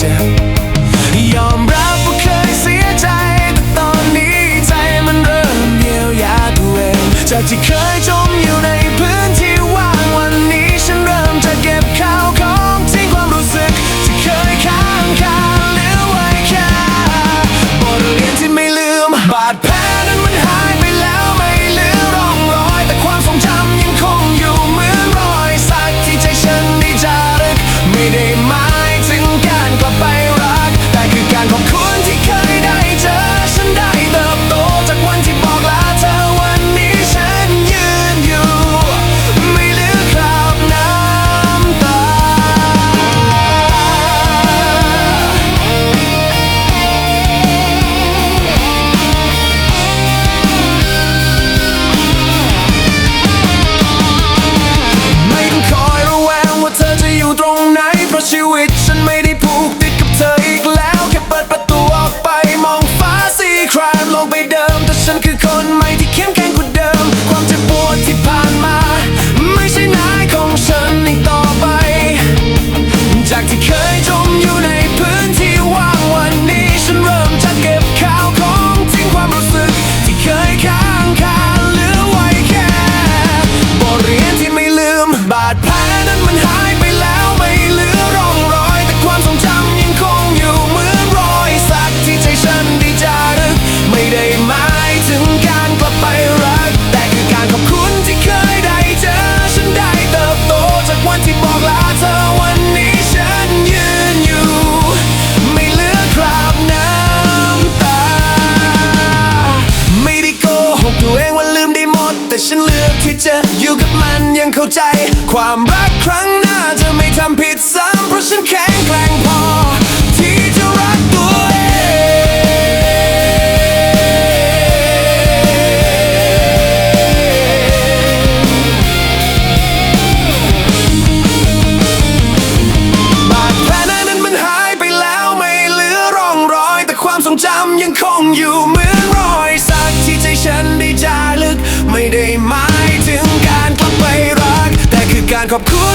จ็บยอมรับว่าเคยเสียใจ แต่ตอนนี้ใจมันเริ่มเยียวยาตัวเองจากที่เคยจมอยู่ในพื้นที่ว่างวันนี้ฉันเริ่มจะเก็บข้าวของทิ้งความรู้สึก ที่เคยค้างคาเหรือไว้แค่บทเรียนที่ไม่ลืมบาดแผล จออยู่กับมันยังเข้าใจ ความรักครั้งหน้าจะไม่ทำผิดซ้ำเพราะฉันแข็งแกร่งพอ ที่จะรักตัวเองบาดแผลนั้นมันหายไปแล้วไม่เหลือร่องรอย แต่ความทรงจำยังคงอยู่ 겁